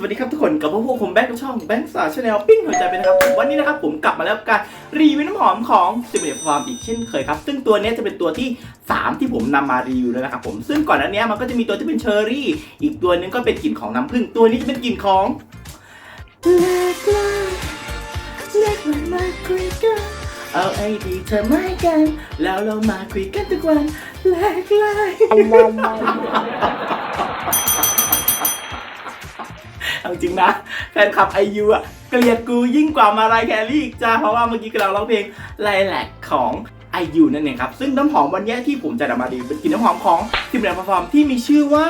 สวัสดีครับทุกคนกับพวกผมแบงค์ช่องแบงค์สาวชาแนลปิ้งหัวใจเป็นะครับวันนี้นะครับผมกลับมาแล้วกับการรีวิวน้ำหอมของสิบเอ็ดฟาร์มอีกเช่นเคยครับซึ่งตัวนี้จะเป็นตัวที่ 3 ที่ผมนำมารีวิวแล้วนะครับผมซึ่งก่อนหน้านี้มันก็จะมีตัวที่เป็นเชอร์รี่ อีกตัวหนึงก็เป็นกลิ่นของน้ำผึ้งตัวนี้จะเป็นกลิ่นของเล็กลาเล็กลายมาคุยกันเอาไอดีเธอไม่กัน แล้วเรามาคุยกันทุกวันแลกลายเอา จริงนะแฟนคลับไอยูอะเกลียดกูยิ่งกว่ามารายแคลรี่อีกจ้าเพราะว่าเมื่อกี้กำลังร้องเพลงไลแลกของไอยูนั่นเองครับ ซึ่งน้ำหอมวันนี้ที่ผมจะนำมาดีเป็นกลิ่นน้ำหอมของทิมแรนด์ฟาร์มที่มีชื่อว่า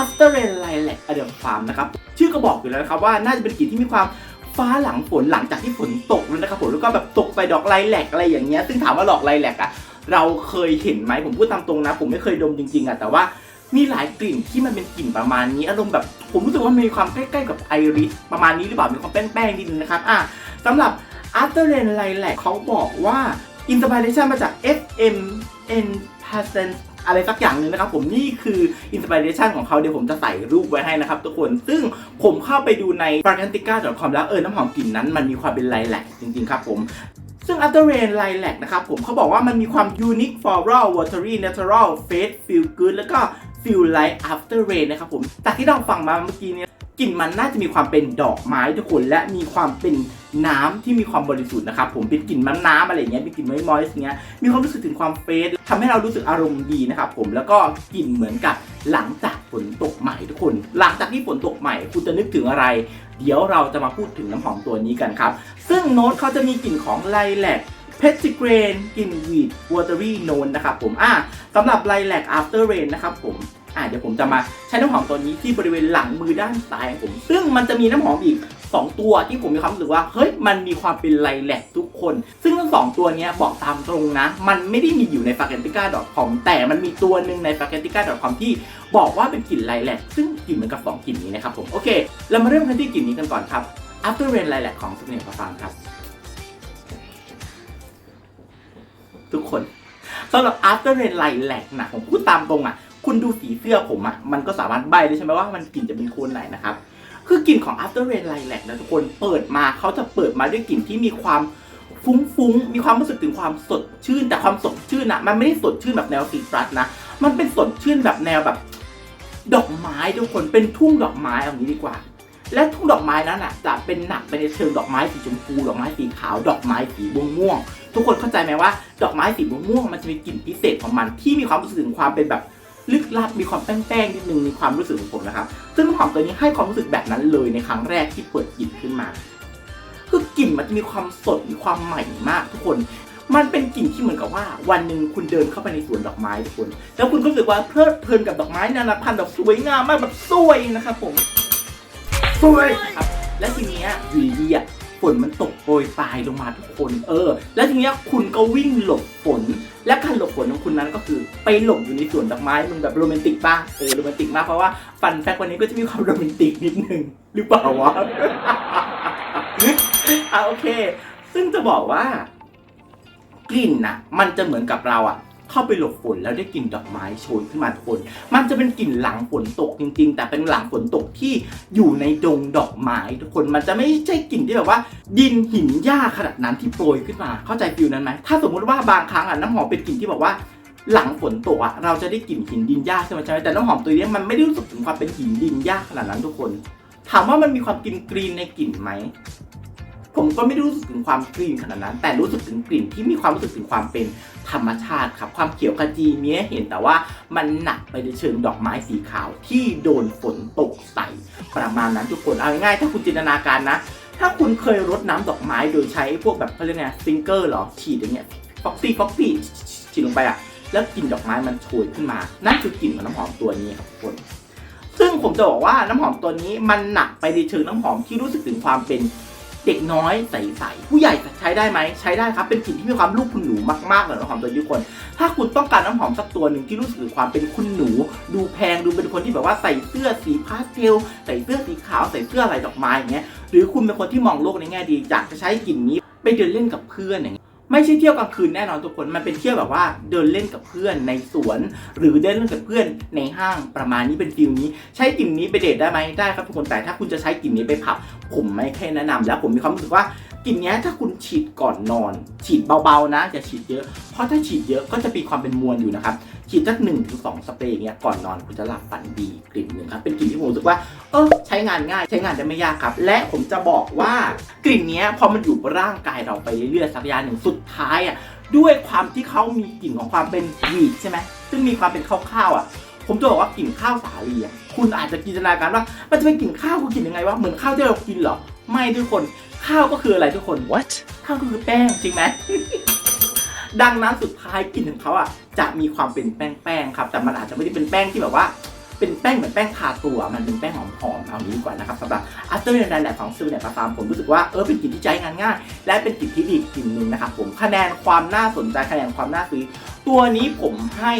After Rain Lilac a d e m Farm นะครับชื่อก็บอกอยู่แล้วนะครับว่าน่าจะเป็นกลิ่นที่มีความฟ้าหลังฝนหลังจากที่ฝนตกแล้วนะครับผมแล้วก็แบบตกใส่ดอกไลแลกอะไรอย่างเงี้ยซึ่งถามว่าดอกไลแลกอะเราเคยเห็นไหมผมพูดตามตรงนะ ผมไม่เคยดมจริงๆอะแต่ว่ามีหลายกลิ่นที่มันเป็นกลิ่นประมาณนี้อารมณ์แบบ ผมรู้สึกว่ามันมีความใกล้ๆกับไอริสประมาณนี้หรือเปล่ามีความแป้งๆนิดนึงนะครับอะสำหรับ After Rain Lilac เขาบอกว่าอินสปิเรชันมาจาก FMN p a s s e n อะไรสักอย่างหนึ่งนะครับผมนี่คืออินสปิเรชันของเขาเดี๋ยวผมจะใส่รูปไว้ให้นะครับทุกคนซึ่งผมเข้าไปดูใน f r a g r a n t i c a c o m แล้วเออน้ำหอมกลิ่นนั้นมันมีความเป็นไลแลกจริงๆครับผมซึ่ง After Rain Lilac นะครับผมเขาบอกว่ามันมีความ Unique Floral Watery Natural Face Feel Good แล้วก็ Feel Like After Rain นะครับผมจากที่เราฟังมาเมื่อกี้เนี่ยกลิ่นมันน่าจะมีความเป็นดอกไม้ทุกคนและมีความเป็นน้ำที่มีความบริสุทธิ์นะครับผมเป็นกลิ่นน้ำน้ำอะไรเงี้ยเป็นกลิ่นมอยส์เงี้ยมีความรู้สึกถึงความเฟรชทำให้เรารู้สึกอารมณ์ดีนะครับผมแล้วก็กลิ่นเหมือนกับหลังจากฝนตกใหม่ทุกคน หลังจากที่ฝนตกใหม่คุณจะนึกถึงอะไร เดี๋ยวเราจะมาพูดถึงน้ำหอมตัวนี้กันครับ ซึ่งโน้ตเขาจะมีกลิ่นของไลแลก เพชรเกรนกลิ่นวีดวอเตอรี่โนนนะครับผมอะสำหรับไลแลก after rain นนะครับผมอะเดี๋ยวผมจะมาใช้น้ำหอมตัวนี้ที่บริเวณหลังมือด้านซ้ายของผม ซึ่งมันจะมีน้ำหอมอีก 2 ตัวที่ผมมีความรู้สึกว่าเฮ้ยมันมีความเป็นไลแลกทุกคน ซึ่งทั้งสองตัวนี้บอกตามตรงนะ มันไม่ได้มีอยู่ใน f a g e n t i c a c o m แต่มันมีตัวหนึ่งใน f a g e n t i c a c o m ที่บอกว่าเป็นกลิ่นไลแลกซึ่งกลิ่นเหมือนกับสองกลิ่นนี้นะครับผมโอเคเรามาเริ่มกันที่กลิ่นนี้กันก่อนครับ after rain lilac ของสเปนฟาร์มครับ ทุกคนสำหรับ After Rain Lilac นะผมพูดตามตรงอะ คุณดูสีเสื้อผมอะ มันก็สามารถใบได้ใช่ไหมว่ามันกลิ่นจะเป็นโคนไหนนะครับ คือกลิ่นของ After Rain Lilac นะทุกคนเปิดมาเขาจะเปิดมาด้วยกลิ่นที่มีความฟุ้งๆ มีความรู้สึกถึงความสดชื่น แต่ความสดชื่นอะ มันไม่ได้สดชื่นแบบแนวซีตรัสนะ มันเป็นสดชื่นแบบแนวแบบ ดอกไม้ทุกคนเป็นทุ่งดอกไม้เอางี้ดีกว่า และทุ่งดอกไม้นั้นอะจะเป็นหนักไปในเชิงดอกไม้สีชมพู ดอกไม้สีขาว ดอกไม้สีม่วงๆ ทุกคนเข้าใจไหมว่า ดอกไม้สีม่วงๆมันจะมีกลิ่นพิเศษของมันที่มีความรู้สึกถึงความเป็นแบบลึกลับมีความแป้งๆนิดนึงในความรู้สึกของผมนะครับซึ่งน้ำหอมตัวนี้ให้ความรู้สึกแบบนั้นเลยในครั้งแรกที่เปิดกลิ่นขึ้นมา คือกลิ่นมันจะมีความสดมีความใหม่มากทุกคนมันเป็นกลิ่นที่เหมือนกับว่า วันหนึ่งคุณเดินเข้าไปในสวนดอกไม้ทุกคน แล้วคุณก็รู้สึกว่าเพลิดเพลินกับดอกไม้นานาพันธุ์แบบสวยงามมากแบบสวยนะครับผมสวยครับและทีเนี้ยอยู่ดีๆอะ ฝนมันตกโปรยปลายลงมาทุกคนเออ แล้วทีเนี้ยคุณก็วิ่งหลบฝน และการหลบฝนของคุณนั้นก็คือไปหลบอยู่ในสวนดอกไม้มึงแบบโรแมนติกป่ะเออโรแมนติกมากเพราะว่าฟันแฟกวันนี้ก็จะมีความโรแมนติกนิดนึงหรือเปล่าวะอะโอเค ซึ่งจะบอกว่ากลิ่นน่ะ มันจะเหมือนกับเราอะ เข้าไปหลบฝนแล้วได้กลิ่นดอกไม้โชยขึ้นมาทุกคน มันจะเป็นกลิ่นหลังฝนตกจริง ๆ แต่เป็นหลังฝนตกที่อยู่ในดงดอกไม้ทุกคน มันจะไม่ใช่กลิ่นที่แบบว่า ดินหินหญ้าขนาดนั้นที่โปรยขึ้นมา เข้าใจฟิลนั้นไหม ถ้าสมมุติว่าบางครั้งอะน้ำหอมเป็นกลิ่นที่บอกว่าหลังฝนตกอะเราจะได้กลิ่นหินดินหญ้าใช่ไหมใช่ไหมแต่น้ำหอมตัวนี้มันไม่ได้รู้สึกถึงความเป็นหินดินหญ้าขนาดนั้นทุกคน ถามว่ามันมีความกลิ่นกรีนในกลิ่นไหม ผมก็ไม่รู้สึกถึงความกรีนขนาดนั้น แต่รู้สึกถึงกลิ่นที่มีความรู้สึกถึงความเป็นธรรมชาติครับ ความเขียวขจีมีให้เห็นแต่ว่ามันหนักไปในเชิงดอกไม้สีขาวที่โดนฝนตกใส่ประมาณนั้นทุกคนเอาง่ายๆถ้าคุณจินตนาการนะ ถ้าคุณเคยรดน้ำดอกไม้โดยใช้พวกแบบเขาเรียกไงฟิงเกอร์หรอฉีดอย่างเงี้ยฟ็อกซี่ฟ็อกซี่ฉีดลงไปอะแล้วกลิ่นดอกไม้มันโชยขึ้นมา นั่นคือกลิ่นของน้ำหอมตัวนี้ครับทุกคนซึ่งผมจะบอกว่าน้ำหอมตัวนี้มันหนักไปในเชิงน้ำหอมที่รู้สึกถึงความเป็น เด็กน้อยใสๆผู้ใหญ่ใช้ได้ไหมใช้ได้ครับเป็นกลิ่นที่มีความลูกคุณหนูมากๆเลยน้ำหอมตัวทุกคน ถ้าคุณต้องการน้ำหอมสักตัวหนึ่งที่รู้สึกถึงความเป็นคุณหนู ดูแพงดูเป็นคนที่แบบว่าใส่เสื้อสีพาสเทลใส่เสื้อสีขาวใส่เสื้อลายดอกไม้อย่างเงี้ยหรือคุณเป็นคนที่มองโลกในแง่ดีอยากจะใช้กลิ่นนี้ไปเดินเล่นกับเพื่อนอย่างเงี้ย ไม่ใช่เที่ยวกลางคืนแน่นอนทุกคน มันเป็นเที่ยวแบบว่าเดินเล่นกับเพื่อนในสวน หรือเดินเล่นกับเพื่อนในห้างประมาณนี้เป็นฟิลนี้ ใช้กลิ่นนี้ไปเดทได้ไหมได้ครับทุกคนแต่ถ้าคุณจะใช้กลิ่นนี้ไปผับ ผมไม่แค่แนะนำแล้วผมมีความรู้สึกว่า กลิ่นนี้ถ้าคุณฉีดก่อนนอน ฉีดเบาๆนะอย่าฉีดเยอะ เพราะถ้าฉีดเยอะก็จะมีความเป็นมวลอยู่นะครับ ฉีดสักหนึ่งถึงสองสเปรย์เงี้ยก่อนนอนคุณจะหลับฝันดีกลิ่นหนึ่งครับเป็นกลิ่นที่ผมรู้สึกว่าเออใช้งานง่าย ใช้งานได้ไม่ยากครับ และผมจะบอกว่ากลิ่นนี้พอมันอยู่ร่างกายเราไปเรื่อยๆสักระยะหนึ่งสุดท้ายอะด้วยความที่เขามีกลิ่นของความเป็นวีดใช่ไหมซึ่งมีความเป็นข้าวๆอะผมจะบอกว่ากลิ่นข้าวสาลีอะคุณอาจจะจินตนาการว่ามันจะเป็นกลิ่นข้าวคือกลิ่นยังไงวะเหมือนข้าวที่เรากินเหรอไม่ทุกคน ข้าวก็คืออะไรทุกคน What? ข้าวก็คือแป้งจริงไหม ดังนั้นสุดท้ายกลิ่นของเขาอะจะมีความเป็นแป้งๆครับ แต่มันอาจจะไม่ได้เป็นแป้งที่แบบว่าเป็นแป้งเหมือนแป้งทาตัว มันเป็นแป้งหอมๆเอานี้ดีกว่านะครับสำหรับ After the n i g h t ของซิลเนตปาฟาร์มผมรู้สึกว่าเออเป็นกลิ่นที่ใช้งานง่าย และเป็นกลิ่นที่ดีกลิ่นหนึ่งนะครับผมคะแนนความน่าสนใจคะแนนความน่าซื้อ ตัวนี้ผมให้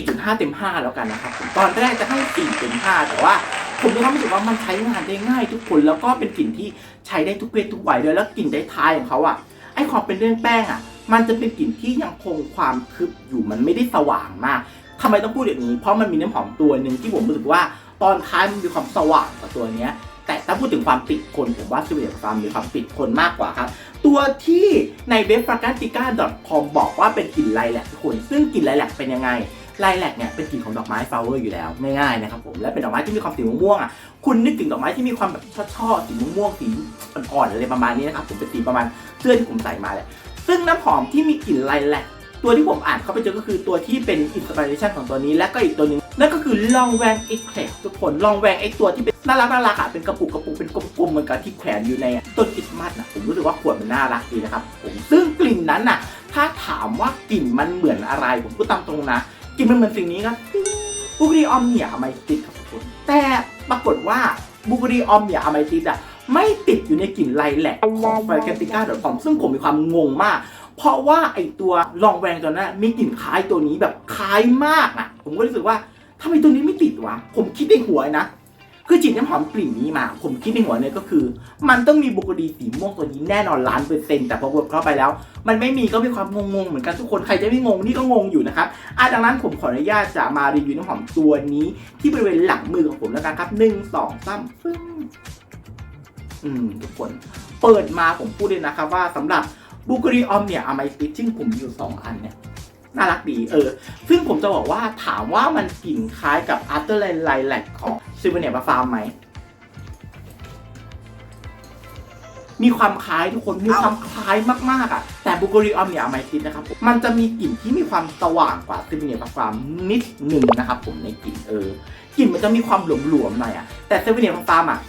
4.5 เต็ม 5 แล้วกันนะครับผมตอนแรกจะให้ 4 เต็ม 5 แต่ว่า ผมมีความรู้สึกว่ามันใช้งานได้ง่ายทุกคนแล้วก็เป็นกลิ่นที่ใช้ได้ทุกเพศทุกวัยด้วยแล้วกลิ่นได้ท้ายของเขาอะไอความเป็นเรื่องแป้งอะ มันจะเป็นกลิ่นที่ยังคงความทึบอยู่มันไม่ได้สว่างมากทำไมต้องพูดอย่างนี้ เพราะมันมีน้ำหอมตัวหนึ่งที่ผมรู้สึกว่าตอนท้ายมันมีความสว่างกว่าตัวเนี้ย แต่ถ้าพูดถึงความติดคนผมว่าซิเวียฟาร์มมีความติดคนมากกว่าครับ ตัวที่ในเว็บ f r a g a n t i c a c o m บอกว่าเป็นกลิ่นไลแลกทุกคน ซึ่งกลิ่นไลแลกเป็นยังไง ไลแลกเนี่ยเป็นกลิ่นของดอกไม้ฟลาวเวอร์อยู่แล้วง่ายๆนะครับผมและเป็นดอกไม้ที่มีความสีม่วงๆอะคุณนึกถึงดอกไม้ที่มีความแบบช่อๆสีม่วงๆสีอ่อนๆอะไรประมาณนี้นะครับผมเป็นสีประมาณเสื้อที่ผมใส่มาแหละซึ่งน้ำหอมที่มีกลิ่นไลแลกตัวที่ผมอ่านเข้าไปเจอก็คือตัวที่เป็นอินสปิเรชันของตัวนี้ และก็อีกตัวหนึ่งนั่นก็คือลองแวงเอ็กเพลทุกคนลองแวงไอตัวที่เป็นน่ารักน่ารักอะเป็นกระปุกกระปุกเป็นกลมๆเหมือนกับที่แขวนอยู่ในต้นคริสต์มาสนะผมรู้สึกว่าขวดมันน่ารักดีนะครับผมซึ่งกลิ่นนั้นน่ะ ถ้าถามว่ากลิ่นมันเหมือนอะไร ผมพูดตามตรงนะ กินมันเหมือนสิ่งนี้ครับบูกรีออมเนียอไมติดครับทุกคนแต่ปรากฏว่าบูกรีออมเนียอไมติดอะไม่ติดอยู่ในกลิ่นไลแลกของไฟแคติก้าดอทคอมซึ่งผมมีความงงมาก เพราะว่าไอตัวลองแวงตัวนั้นมีกลิ่นคล้ายตัวนี้แบบคล้ายมากอะผมก็รู้สึกว่าทำไมตัวนี้ไม่ติดวะ ผมคิดในหัวนะ คือฉีดน้ำหอมกลิ่นนี้มา ผมคิดในหัวเลยก็คือ มันต้องมีบุคลีสีม่วงตัวนี้แน่นอนล้านเปอร์เซ็นต์แต่พอกดเข้าไปแล้ว มันไม่มีก็มีความงงๆเหมือนกันทุกคนใครจะไม่งงนี่ก็งงอยู่นะครับอะดังนั้นผมขออนุญาตจะมารีวิวน้ำหอมตัวนี้ ที่บริเวณหลังมือของผมแล้วกันครับหนึ่งสองสามฟึ้งอืมทุกคน เปิดมาผมพูดเลยนะครับว่าสำหรับบูกรีออมเนี่ยอาไมติซึ่งผมมีอยู่สองอันเนี่ยน่ารักดีเออ ซึ่งผมจะบอกว่าถามว่ามันกลิ่นคล้ายกับอัลเทอร์ไลแลกของ ซิเวเนียบาฟาร์มไหม มีความคล้ายทุกคน มีความคล้ายมากๆอะ แต่บุกรีออมเนี่ยไมติสนะครับผมมันจะมีกลิ่นที่มีความสว่างกว่าซิเวเนียบาฟาร์มนิดหนึ่งนะครับผมในกลิ่นเออกลิ่นมันจะมีความหลวมๆหน่อยอะ แต่ซิเวเนียบาฟาร์มอะ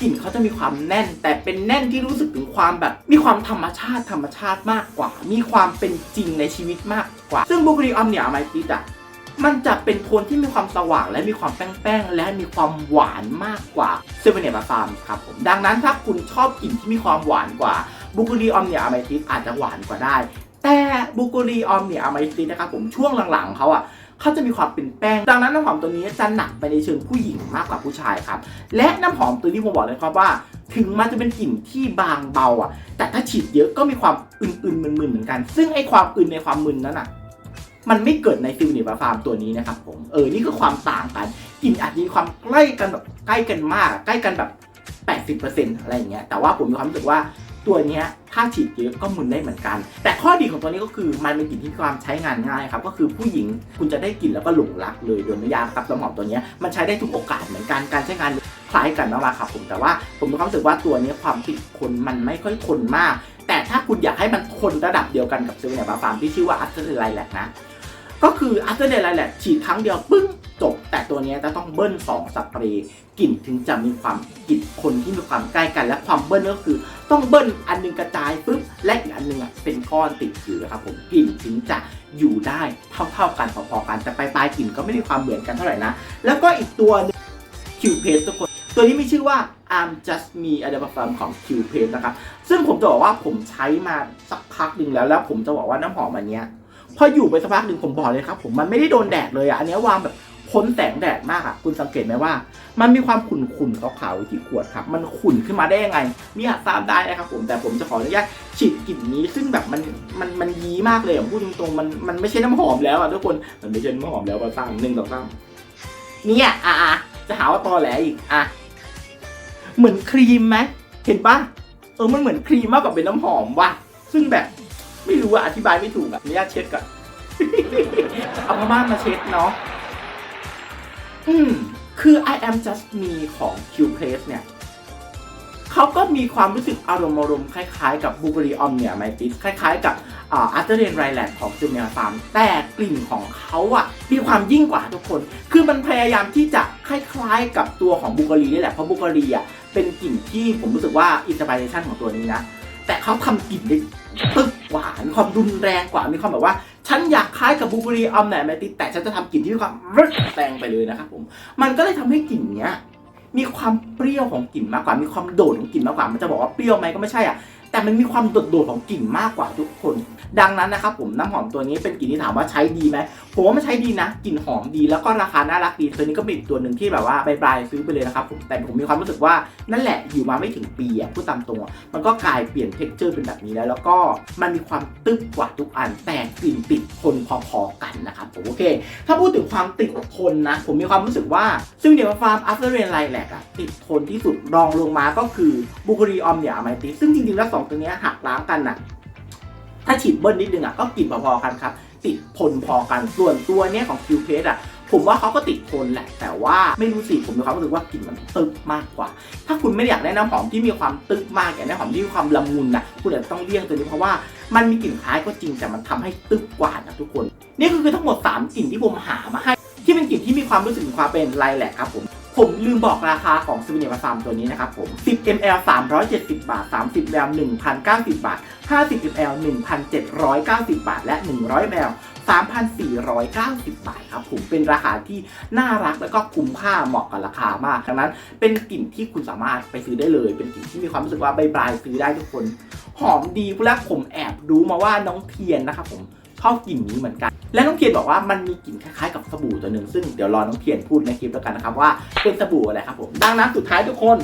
กลิ่นเขาจะมีความแน่น แต่เป็นแน่นที่รู้สึกถึงความแบบ มีความธรรมชาติธรรมชาติมากกว่า มีความเป็นจริงในชีวิตมากกว่า ซึ่งบุกรีออมเนี่ยไมติสอะ มันจะเป็นโทนที่มีความสว่างและมีความแป้งๆ และมีความหวานมากกว่าเซเว่นเนบาฟาร์มครับผมดังนั้นถ้าคุณชอบกลิ่นที่มีความหวานกว่าบุกุรีออมเนียอเมทิสอาจจะหวานกว่าได้ แต่บุกุรีออมเนียอเมทิสนะครับผมช่วงหลังๆเขาอะเขาจะมีความเป็นแป้ง ดังนั้นน้ำหอมตัวนี้จะหนักไปในเชิงผู้หญิงมากกว่าผู้ชายครับ และน้ำหอมตัวนี้ผมบอกเลยครับว่า ถึงมันจะเป็นกลิ่นที่บางเบาอะ แต่ถ้าฉีดเยอะก็มีความอึนๆมึนๆเหมือนกัน ซึ่งไอ้ความอึนในความมึนนั้นอะ มันไม่เกิดในฟิลเนบาฟาร์มตัวนี้นะครับผมเออนี่คือความต่างกันกลิ่นอาจจะมีความใกล้กันแบบใกล้กันมาก ใกล้กันแบบ 80%อะไรอย่างเงี้ยแต่ว่าผมมีความรู้สึกว่าตัวนี้ถ้าฉีดเยอะก็มึนได้เหมือนกัน แต่ข้อดีของตัวนี้ก็คือมันเป็นกลิ่นที่ความใช้งานง่ายครับก็คือผู้หญิงคุณจะได้กลิ่นแล้วก็หลงรักเลยโดยไม่ยากครับน้ำหอมตัวนี้มันใช้ได้ทุกโอกาสเหมือนกันการใช้งานคล้ายกันมากๆครับผมแต่ว่าผมมีความรู้สึกว่าตัวนี้ความติดคนมันไม่ค่อยทนมาก แต่ถ้าคุณอยากให้มันทนระดับเดียวกันกับเซเว่นบาฟาร์มที่ชื่อว่าอัลเทอร์ไลแลกนะ ก็คือ after day แหละฉีดครั้งเดียวปึ้งจบ แต่ตัวนี้จะต้องเบิ้ล2สเปรย์กลิ่นถึงจะมีความกลิ่นคนที่มีความใกล้กัน และความเบิ้ลก็คือต้องเบิ้ลอันหนึงกระจายปุ๊บและอีกอันหนึงอะเป็นก้อนติดอยู่นะครับผมกลิ่นถึงจะอยู่ได้เท่าๆกันพอๆกันแต่ปลายๆกลิ่นก็ไม่ได้ความเหมือนกันเท่าไหร่นะ แล้วก็อีกตัวหนึงคิวเพสทุกคนตัวนี้มีชื่อว่า I'm Just Me a d a b a f a r m ของ Q p a s e นะครับ ซึ่งผมจะบอกว่าผมใช้มาสักพักหนึ่งแล้ว แล้วผมจะบอกว่าน้ำหอมอันเนี้ย พออยู่ไปสักพักหนึ่งผมบอกเลยครับผมมันไม่ได้โดนแดดเลยอะอันนี้วางแบบพ้นแสงแดดมากอะคุณสังเกตไหมว่า มันมีความขุ่นๆขาวๆอยู่ที่ขวดครับ มันขุ่นขึ้นมาได้ยังไง มีอาจทราบได้นะครับผมแต่ผมจะขออนุญาตฉีดกลิ่นนี้ซึ่งแบบมันมันมันยีมากเลยผมพูดตรงๆมันมันไม่ใช่น้ำหอมแล้วอะทุกคนมันไม่ใช่น้ำหอมแล้วมาสร้างหนึ่งสองสามเนี่ยอะจะหาว่าตอแหลอีกอะเหมือนครีมไหมเห็นปะเออมันเหมือนครีมมากกว่าเป็นน้ำหอมว่ะซึ่งแบบ ไม่รู้อะอธิบายไม่ถูกอะอนุญาตเช็ดก่อน เอาผ้าม่านมาเช็ดเนาะอืม คือ I am just me ของ Q Place เนี่ยเขาก็มีความรู้สึกอารมณ์อารมณ์คล้ายๆกับบูเบอรีออมเนี่ยไมติสคล้ายๆกับอ่าอัตเตอร์เรนไรแลนด์ของจูเนียฟาร์มแต่กลิ่นของเขาอะมีความยิ่งกว่าทุกคน คือมันพยายามที่จะคล้ายๆกับตัวของบูเกอรีนี่แหละ เพราะบูเกอรีอะเป็นกลิ่นที่ผมรู้สึกว่าอินสปิเรชันของตัวนี้นะ แต่เขาทำกลิ่นได้ ตึกกว่ามีความรุนแรงกว่ามีความแบบว่า ฉันอยากคล้ายกับบูเบอรีออมแหนแมติแต่ฉันจะทำกลิ่นที่มีความรึดแรงไปเลยนะครับผมมันก็เลยทำให้กลิ่นเนี้ยมีความเปรี้ยวของกลิ่นมากกว่า มีความโดดของกลิ่นมากกว่า มันจะบอกว่าเปรี้ยวไหมก็ไม่ใช่อะ แต่มันมีความโดดๆของกลิ่นมากกว่าทุกคน ดังนั้นนะครับผมน้ำหอมตัวนี้เป็นกลิ่นที่ถามว่าใช้ดีไหมผมว่ามันใช้ดีนะกลิ่นหอมดีแล้วก็ราคาน่ารักดีตัวนี้ก็เป็นอีกตัวหนึ่งที่แบบว่าปลายๆซื้อไปเลยนะครับผมแต่ผมมีความรู้สึกว่านั่นแหละอยู่มาไม่ถึงปีอะพูดตามตรงมันก็กลายเปลี่ยนเท็กเจอร์เป็นแบบนี้แล้ว แล้วก็มันมีความตึ๊บกว่าทุกอันแต่กลิ่นติดทนพอๆกันนะครับผมโอเค ถ้าพูดถึงความติดทนนะ ผมมีความรู้สึกว่าซึ่งเดี๋ยวฟาร์มอัฟเตอร์เรนไลแลกอะติดทนที่สุดรองลงมาก็คือบูครีออมเนี่ยไมติซึ่งจริงๆแล้วองตัวนี้หักล้างกันอะถ้าฉีดเบิ้ลนิดนึงอะก็กลิ่นพอๆกันครับ ติดทนพอกันส่วนตัวเนี้ยของคิวเพสอะผมว่าเขาก็ติดทนแหละ แต่ว่าไม่รู้สิผมมีความรู้สึกว่ากลิ่นมันตึกมากกว่า ถ้าคุณไม่อยากได้น้ำหอมที่มีความตึกมากอยากได้น้ำหอมที่มีความละมุนนะคุณอาจจะต้องเลี่ยงตัวนี้เพราะว่ามันมีกลิ่นคล้ายก็จริงแต่มันทำให้ตึกกว่านะทุกคน นี่ก็คือทั้งหมด 3กลิ่นที่ผมหามาให้ ที่เป็นกลิ่นที่มีความรู้สึกความเป็นไลแหลกครับผม ผมลืมบอกราคาของซูเวเนียร์ฟาร์มตัวนี้นะครับผม 10 ml 370 บาท 30 ml 1,090 บาท 50 ml 1,790 บาท และ 100 ml 3,490 บาทครับผมเป็นราคาที่น่ารักแล้วก็คุ้มค่าเหมาะกับราคามากดังนั้น เป็นกลิ่นที่คุณสามารถไปซื้อได้เลย เป็นกลิ่นที่มีความรู้สึกว่าใบายซื้อได้ทุกคน หอมดีแล้วผมแอบรู้มาว่าน้องเทียนนะครับผมชอบกลิ่นนี้เหมือนกันและน้องเทียนบอกว่ามันมีกลิ่นคล้ายๆกับสบู่ตัวหนึ่งซึ่งเดี๋ยวรอน้องเทียนพูดในคลิปแล้วกันนะครับว่าเป็นสบู่อะไรครับผมดังนั้นสุดท้ายทุกคน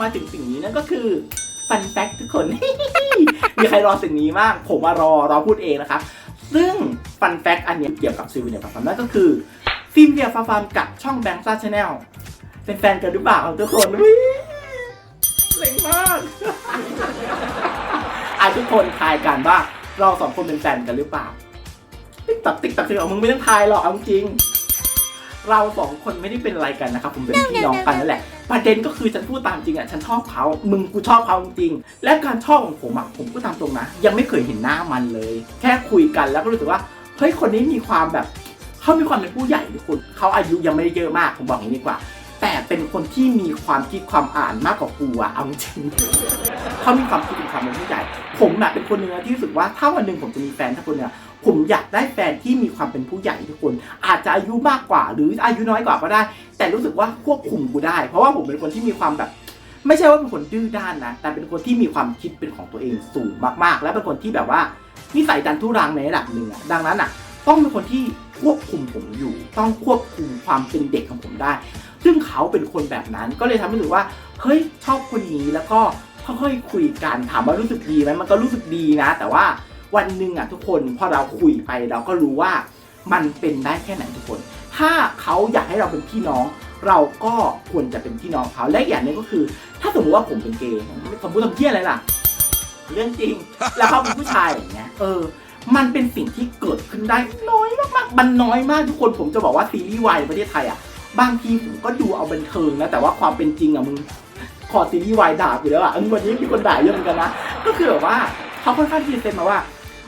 มาถึงสิ่งนี้นั่นก็คือฟันแฟกทุกคน มีใครรอสิ่งนี้มากผมมารอรอพูดเองนะครับ ซึ่งฟันแฟกอันนี้เกี่ยวกับซิลเนียฟาร์มนั่นก็คือฟิล์มเนียฟาร์มกับช่องแบงค์ซ่าชาแนลเป็นแฟนกันหรือเปล่าทุกคนวิเล็งมากอะทุกคนทายกันว่าเราสองคนเป็นแฟนกันหรือเปล่า ติ๊กตักติ๊กตักติ๊กตักมึงไม่ต้องทายหรอกเอาจริง เราสองคนไม่ได้เป็นอะไรกันนะครับผมเป็นพี่น้องกันนั่นแหละ ประเด็นก็คือฉันพูดตามจริงอะฉันชอบเขา มึงกูชอบเขาจริง และการชอบของผมอะผมก็ตามตรงนะ ยังไม่เคยเห็นหน้ามันเลย แค่คุยกันแล้วก็รู้สึกว่าเฮ้ยคนนี้มีความแบบเขามีความเป็นผู้ใหญ่ทุกคนเขาอายุยังไม่ได้เยอะมากผมบอกอย่างนี้ดีกว่าแต่เป็นคนที่มีความคิดความอ่านมากกว่ากูอะเอาจริงเขามีความคิดมีความเป็นผู้ใหญ่ ผมน่ะเป็นคนหนึงนะที่รู้สึกว่าถ้าวันหนึ่งผมจะมีแฟนทักคนเนี่ย ผมอยากได้แฟนที่มีความเป็นผู้ใหญ่ทุกคน อาจจะอายุมากกว่า หรืออายุน้อยกว่าก็ได้ แต่รู้สึกว่าควบคุมกูได้ เพราะว่าผมเป็นคนที่มีความแบบ ไม่ใช่ว่าเป็นคนดื้อด้านนะ แต่เป็นคนที่มีความคิดเป็นของตัวเองสูงมากๆ และเป็นคนที่แบบว่านิสัยดันทุรังในระดับหนึ่งอะดังนั้นอะต้องเป็นคนที่ควบคุมผมอยู่ ต้องควบคุมความเป็นเด็กของผมได้ ซึ่งเขาเป็นคนแบบนั้น ก็เลยทำให้รู้สึกว่า เฮ้ย ชอบคนนี้ แล้วก็ค่อยๆคุยกัน ถามว่ารู้สึกดีไหมมันก็รู้สึกดีนะ แต่ว่า วันหนึ่งอะทุกคนพอเราคุยไปเราก็รู้ว่ามันเป็นได้แค่ไหนทุกคน ถ้าเขาอยากให้เราเป็นพี่น้อง เราก็ควรจะเป็นพี่น้องเขาและอย่างหนึงก็คือ ถ้าสมมติว่าผมเป็นเกย์สมมติทำเพี้ยอะไรล่ะ เรื่องจริงแล้วเขาเป็นผู้ชายอย่างเงี้ยเออ มันเป็นสิ่งที่เกิดขึ้นได้น้อยมากๆมันน้อยมากทุกคนผมจะบอกว่าซีรีส์วายประเทศไทยอะบางทีผมก็ดูเอาบันเทิงนะแต่ว่าความเป็นจริงอะมึงขอซีรีส์วายด่าอยู่แล้วอะอันวันนี้มีคนด่าเยอะเหมือนกันนะก็คือแบบว่าเขาค่อนข้างที่จะเซนมาว่า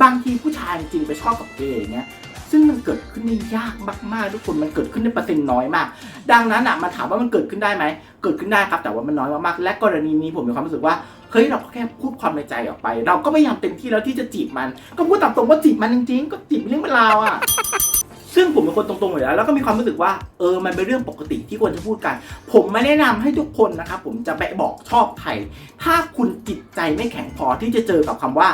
บางทีผู้ชายจริงไปชอบกับเกย์อย่างเงี้ยซึ่งมันเกิดขึ้นได้ยากมากๆทุกคนมันเกิดขึ้นในเปอร์เซ็นต์น้อยมาก ดังนั้นอะมาถามว่ามันเกิดขึ้นได้ไหมเกิดขึ้นได้ครับ แต่ว่ามันน้อยมากๆและกรณีนี้ผมมีความรู้สึกว่าเฮ้ยเราก็แค่พูดความในใจออกไป เราก็พยายามเต็มที่แล้วที่จะจีบมัน ก็พูดตามตรงว่าจีบมันจริงๆก็จีบเรื่องเป็นราวอะซึ่งผมเป็นคนตรงๆอยู่แล้วแล้วก็มีความรู้สึกว่าเออมันเป็นเรื่องปกติที่ควรจะพูดกัน ผมไม่แนะนำให้ทุกคนนะครับผมจะไปบอกชอบใครถ้าคุณจิตใจไม่แข็งพอที่จะเจอกับคำว่า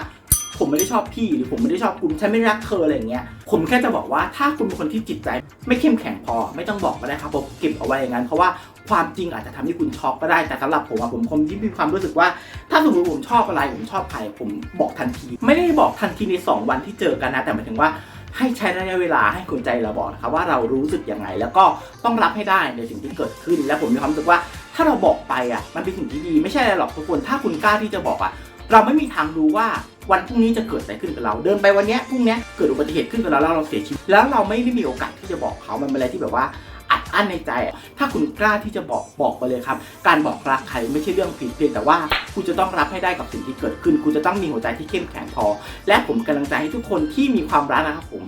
ผมไม่ได้ชอบพี่หรือผมไม่ได้ชอบคุณฉันไม่รักเธออะไรอย่างเงี้ยผมแค่จะบอกว่าถ้าคุณเป็นคนที่จิตใจ ไม่เข้มแข็งพอ ไม่ต้องบอกก็ได้ครับผมเก็บเอาไว้อย่างนั้นเพราะว่าความจริงอาจจะทำให้คุณช็อกก็ได้แต่สำหรับผมอะผมคงที่มีความรู้สึกว่า ถ้าสมมติผมชอบอะไรผมชอบใครผมบอกทันที ไม่ได้บอกทันทีใน 2 วันที่เจอกันนะแต่หมายถึงว่าให้ใช้ระยะเวลาให้คุณใจเราบอกนะครับว่าเรารู้สึกยังไง แล้วก็ต้องรับให้ได้ในสิ่งที่เกิดขึ้น และผมมีความรู้สึกว่าถ้าเราบอกไปอะมันเป็นสิ่งที่ดีไม่ใช่อะไรหรอกทุกคนถ้าคุณกล้าที่จะบอกอะเราไม่มีทางรู้ว่า วันพรุ่งนี้จะเกิดอะไรขึ้นกับเรา เดินไปวันนี้พรุ่งนี้เกิดอุบัติเหตุขึ้นกับเราแล้วเราเสียชีวิต แล้วเราไม่ได้มีโอกาสที่จะบอกเขามันเป็นอะไรที่แบบว่าอัดอั้นในใจ ถ้าคุณกล้าที่จะบอกบอกไปเลยครับ การบอกรักใครไม่ใช่เรื่องผิดเพียงแต่ว่าคุณจะต้องรับให้ได้กับสิ่งที่เกิดขึ้น คุณจะต้องมีหัวใจที่เข้มแข็งพอ และผมกำลังใจให้ทุกคนที่มีความรักนะครับผม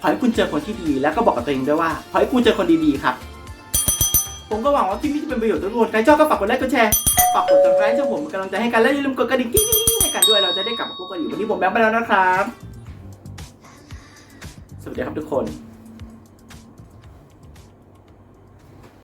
ขอให้คุณเจอคนที่ดี แล้วก็บอกกับตัวเองด้วยว่าขอให้คุณเจอคนดีๆครับ ผมก็หวังว่าคลิปนี้จะเป็นประโยชน์ต่อทุกคนใครชอบก็ฝากกดไลค์กดแชร์ฝากกด subscribe ช่องผมเป็นกำลังใจให้กันและอย่าลืมกดกระดิ่งกิ๊ง วยเราจะได้กลับมาพบกันอยู่วันนี้ผมแบงค์ไปแล้วนะครับ สวัสดีครับทุกคน